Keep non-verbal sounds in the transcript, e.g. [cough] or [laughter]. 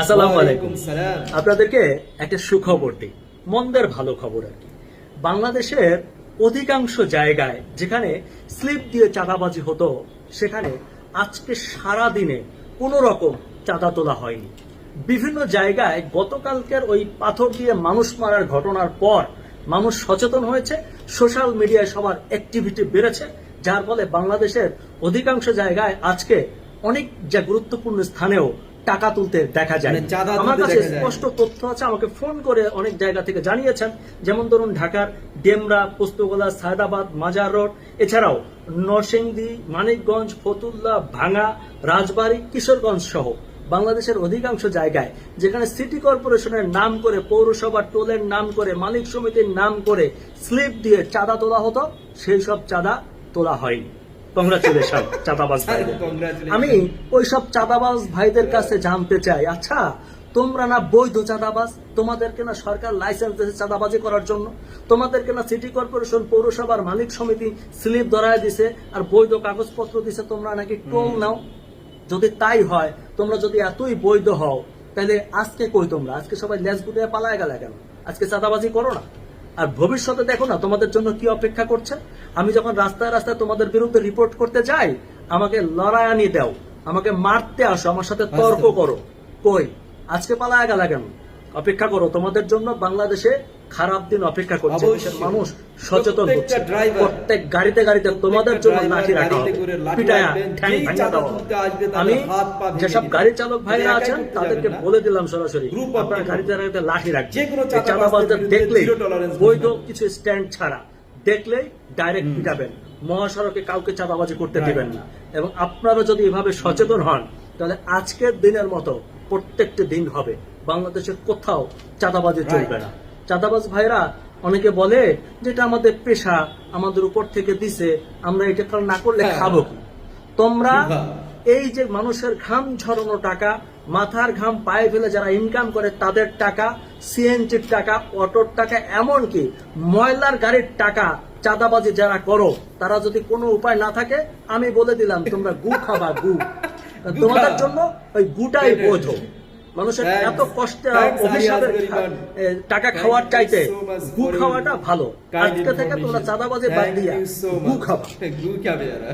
আসসালামু আলাইকুম। আপনাদেরকে একটা সুখবর দিই মন্দের ভালো খবর আর কি। বাংলাদেশের অধিকাংশ জায়গায় যেখানে স্লিপ দিয়ে চাঁদাবাজি হতো সেখানে আজকে সারা দিনে কোনো রকম চাঁদা তোলা হয়নি। বিভিন্ন জায়গায় গতকালকের ওই পাথর দিয়ে মানুষ মারার ঘটনার পর মানুষ সচেতন হয়েছে সোশ্যাল মিডিয়ায় সবার অ্যাক্টিভিটি বেড়েছে যার ফলে বাংলাদেশের অধিকাংশ জায়গায় আজকে অনেক যা গুরুত্বপূর্ণ স্থানেও টাকা তুলতে দেখা যায়। মানে আমার কাছে স্পষ্ট তথ্য আছে আমাকে ফোন করে অনেক জায়গা থেকে জানিয়েছেন। যেমন ধরুন ঢাকার ডেমরা পোস্তগোলা সায়দাবাদ মাজার রোড এছাড়াও নরসিংদী মানিকগঞ্জ ফতুল্লা ভাঙা রাজবাড়ী কিশোরগঞ্জ সহ বাংলাদেশের অধিকাংশ জায়গায় যেখানে সিটি কর্পোরেশনের নাম করে পৌরসভা টোলের নাম করে মালিক সমিতির নাম করে স্লিপ দিয়ে চাঁদা তোলা হতো সেই সব চাঁদা তোলা হয়নি। কংগ্রাচুলেশন [laughs] চাঁদাবাজ ভাইদের। আমি ওই সব চাঁদাবাজ ভাইদের কাছে জানতে চাই আচ্ছা তোমরা না বৈধ চাঁদাবাজ? তোমাদেরকে না সরকার লাইসেন্স দিয়েছে চাঁদাবাজি করার জন্য? তোমাদেরকে না সিটি কর্পোরেশন পৌরসভার মালিক সমিতি স্লিপ ধরায় দিছে আর বৈধ কাগজপত্র দিছে তোমরা নাকি টোল নাও? যদি তাই হয় তোমরা যদি এতই বৈধ হও তাহলে আজকে কই তোমরা? আজকে সবাই লেজ গুটিয়ে পালায় গেলে কেন? আজকে চাঁদাবাজি করো না। আর ভবিষ্যতে দেখো না তোমাদের জন্য কি অপেক্ষা করছে? আমি যখন রাস্তায় রাস্তায় তোমাদের বিরুদ্ধে রিপোর্ট করতে যাই আমাকে লড়াই আনিয়ে দাও আমাকে মারতে আসো আমার সাথে তর্ক করো। কই? আজকে পালায় গেলা কেন? অপেক্ষা করো তোমাদের জন্য বাংলাদেশে খারাপ দিন অপেক্ষা করছে। মানুষ সচেতন হচ্ছে। প্রত্যেক গাড়িতে গাড়িতে তোমাদের জন্য লাঠি রাখা হবে। পিটায়া ঠ্যাং ভাঙা আমি যেসব গাড়ি চালক ভাইরা আছেন তাদেরকে বলে দিলাম সরাসরি আপনারা। গাড়িতে গাড়িতে লাঠি কোনো চাঁদাবাজদের দেখলেই বৈধ কিছু স্ট্যান্ড ছাড়া। দেখলেই ডাইরেক্ট পিটাবেন। মহাসড়কে কাউকে চাঁদাবাজি করতে. দিবেন না। এবং আপনারা যদি এভাবে সচেতন হন তাহলে আজকের দিনের মতো প্রত্যেকটি দিন হবে। বাংলাদেশের কোথাও চাঁদাবাজি চলবে না। চাঁদাবাজ ভাইরা অনেকে বলে যেটা আমাদের পেশা আমাদের উপর থেকে দিছে আমরা এটা কারণ না করলে হ্যাঁ। খাব কি? তোমরা। এই যে মানুষের ঘাম ঝরানো টাকা মাথার ঘাম পায়ে ফেলে যারা ইনকাম করে তাদের টাকা সিএনজির টাকা অটোর টাকা এমনকি ময়লার গাড়ির টাকা চাঁদাবাজি যারা করো তারা যদি কোনো উপায় না থাকে আমি বলে দিলাম তোমরা গু খাবা গু। [laughs] তোমাদের জন্য ওই গুটাই বৈধ মানুষের এত কষ্টে টাকা খাওয়ার চাইতে গু খাওয়াটা ভালো। আজকে থেকে তোমরা চাঁদাবাজে বাদ দিয়া গু খাবা। [laughs]